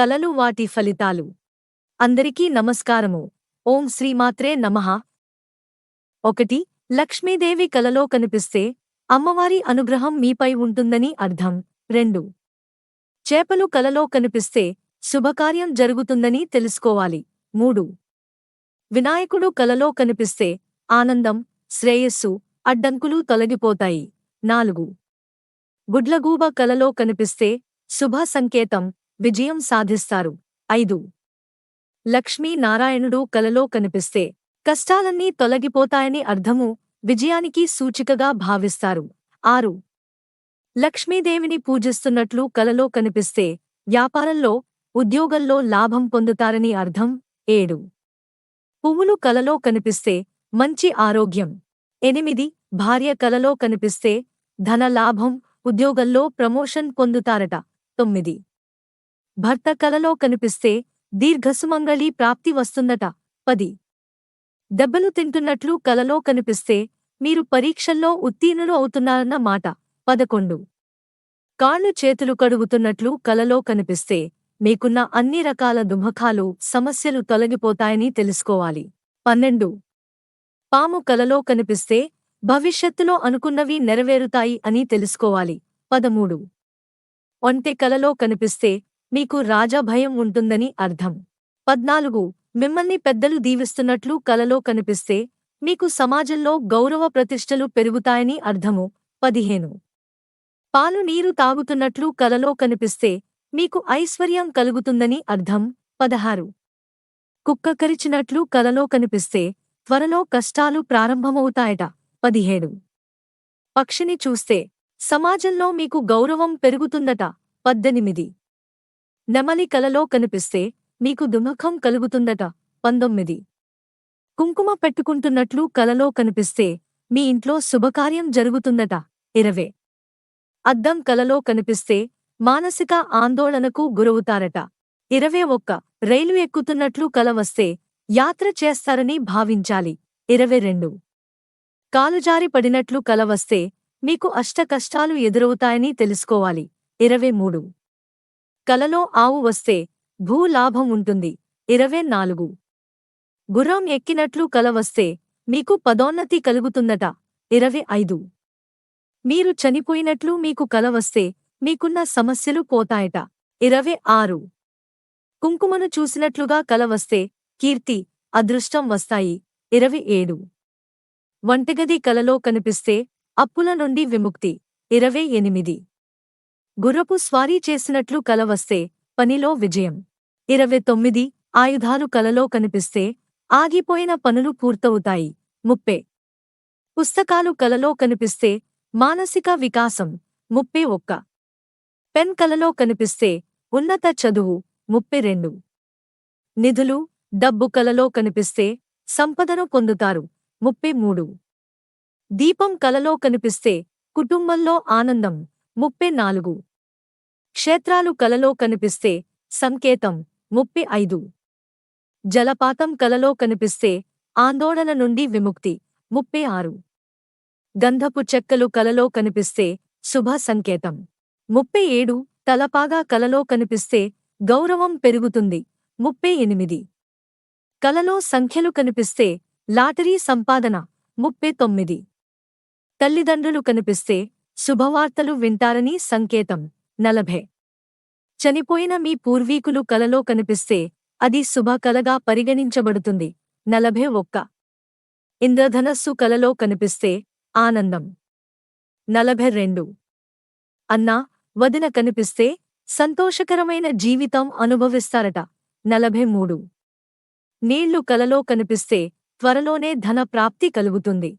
కలలు వాటి ఫలితాలు. అందరికీ నమస్కారము. ఓం శ్రీమాత్రే నమః. ఒకటి లక్ష్మీదేవి కలలో కనిపిస్తే అమ్మవారి అనుగ్రహం మీపై ఉంటుందని అర్థం. రెండు చేపలు కలలో కనిపిస్తే శుభకార్యం జరుగుతుందని తెలుసుకోవాలి. మూడు వినాయకుడు కలలో కనిపిస్తే ఆనందం శ్రేయస్సు అడ్డంకులు తొలగిపోతాయి. నాలుగు గుడ్లగూబ కలలో కనిపిస్తే శుభ సంకేతం విజయం సాధిస్తారు. ఐదు. లక్ష్మీ నారాయణుడు కలలో కనిపిస్తే కష్టాలన్నీ తొలగిపోతాయని అర్థము విజయానికి సూచికగా భావిస్తారు. ఆరు. లక్ష్మీదేవిని పూజిస్తున్నట్లు కలలో కనిపిస్తే వ్యాపారంలో ఉద్యోగంలో లాభం పొందుతారని అర్థం ఏడు. పువ్వులు కలలో కనిపిస్తే మంచి ఆరోగ్యం. ఎనిమిది. భార్య కలలో కనిపిస్తే ధన లాభం ఉద్యోగంలో ప్రమోషన్ పొందుతారట. తొమ్మిది. భర్త కలలో కనిపిస్తే దీర్ఘసుమంగళి ప్రాప్తి వస్తుందట. పది. దెబ్బలు తింటున్నట్లు కలలో కనిపిస్తే మీరు పరీక్షల్లో ఉత్తీర్ణులు అవుతున్నారన్న మాట. పదకొండు. కాళ్ళు చేతులు కడుగుతున్నట్లు కలలో కనిపిస్తే మీకున్న అన్ని రకాల దుమఖాలు సమస్యలు తొలగిపోతాయని తెలుసుకోవాలి. పన్నెండు. పాము కలలో కనిపిస్తే భవిష్యత్తులో అనుకున్నవి నెరవేరుతాయి అని తెలుసుకోవాలి. పదమూడు. ఒంటె కలలో కనిపిస్తే మీకు రాజభయం ఉంటుందని అర్థం. పద్నాలుగు. మిమ్మల్ని పెద్దలు దీవిస్తున్నట్లు కలలో కనిపిస్తే మీకు సమాజంలో గౌరవ ప్రతిష్టలు పెరుగుతాయని అర్థము. పదిహేను. పాలు నీరు తాగుతున్నట్లు కలలో కనిపిస్తే మీకు ఐశ్వర్యం కలుగుతుందని అర్థం. పదహారు. కుక్క కరిచినట్లు కలలో కనిపిస్తే త్వరలో కష్టాలు ప్రారంభమవుతాయట. పదిహేడు. పక్షిని చూస్తే సమాజంలో మీకు గౌరవం పెరుగుతుందట. పద్దెనిమిది. నెమలి కలలో కనిపిస్తే మీకు దుమఖం కలుగుతుందట. పంతొమ్మిది. కుంకుమ పెట్టుకుంటున్నట్లు కలలో కనిపిస్తే మీ ఇంట్లో శుభకార్యం జరుగుతుందట. ఇరవే. అద్దం కలలో కనిపిస్తే మానసిక ఆందోళనకు గురవుతారట. ఇరవే ఒక్క. రైలు ఎక్కుతున్నట్లు కల వస్తే యాత్ర చేస్తారని భావించాలి. ఇరవై రెండు. కాలుజారి పడినట్లు కల వస్తే మీకు అష్టకష్టాలు ఎదురవుతాయని తెలుసుకోవాలి. ఇరవై మూడు. కలలో ఆవు వస్తే భూలాభం ఉంటుంది. ఇరవై నాలుగు. గుర్రం ఎక్కినట్లు కల వస్తే మీకు పదోన్నతి కలుగుతుందట. ఇరవై ఐదు. మీరు చనిపోయినట్లు మీకు కల వస్తే మీకున్న సమస్యలు పోతాయట. ఇరవై ఆరు. కుంకుమను చూసినట్లుగా కల వస్తే కీర్తి అదృష్టం వస్తాయి. ఇరవై ఏడు. వంటగది కలలో కనిపిస్తే అప్పుల నుండి విముక్తి. ఇరవై ఎనిమిది. గుర్రపు స్వారీ చేసినట్లు కల వస్తే పనిలో విజయం. ఇరవై తొమ్మిది ఆయుధాలు కలలో కనిపిస్తే ఆగిపోయిన పనులు పూర్తవుతాయి. ముప్పే పుస్తకాలు కలలో కనిపిస్తే మానసిక వికాసం. ముప్పై ఒక్క పెన్ కలలో కనిపిస్తే ఉన్నత చదువు. ముప్పై రెండు నిధులు డబ్బు కలలో కనిపిస్తే సంపదను పొందుతారు. ముప్పై మూడు దీపం కలలో కనిపిస్తే కుటుంబంలో ఆనందం. ముప్పై నాలుగు క్షేత్రాలు కలలో కనిపిస్తే సంకేతం ముప్పై ఐదు. జలపాతం కలలో కనిపిస్తే ఆందోళన నుండి విముక్తి ముప్పై ఆరు. గంధపు చెక్కలు కలలో కనిపిస్తే శుభ సంకేతం ముప్పై ఏడు. తలపాగా కలలో కనిపిస్తే గౌరవం పెరుగుతుంది ముప్పై ఎనిమిది. కలలో సంఖ్యలు కనిపిస్తే లాటరీ సంపాదన ముప్పై తొమ్మిది. తల్లిదండ్రులు కనిపిస్తే శుభవార్తలు వింటారని సంకేతం నలభై. చనిపోయిన మీ పూర్వీకులు కలలో కనిపిస్తే అది శుభకలగా పరిగణించబడుతుంది. నలభై ఒక్క. ఇంద్రధనస్సు కలలో కనిపిస్తే ఆనందం. నలభై రెండు. అన్నా వదిన కనిపిస్తే సంతోషకరమైన జీవితం అనుభవిస్తారట. నలభై మూడు. నీళ్ళు కలలో కనిపిస్తే త్వరలోనే ధన ప్రాప్తి కలుగుతుంది.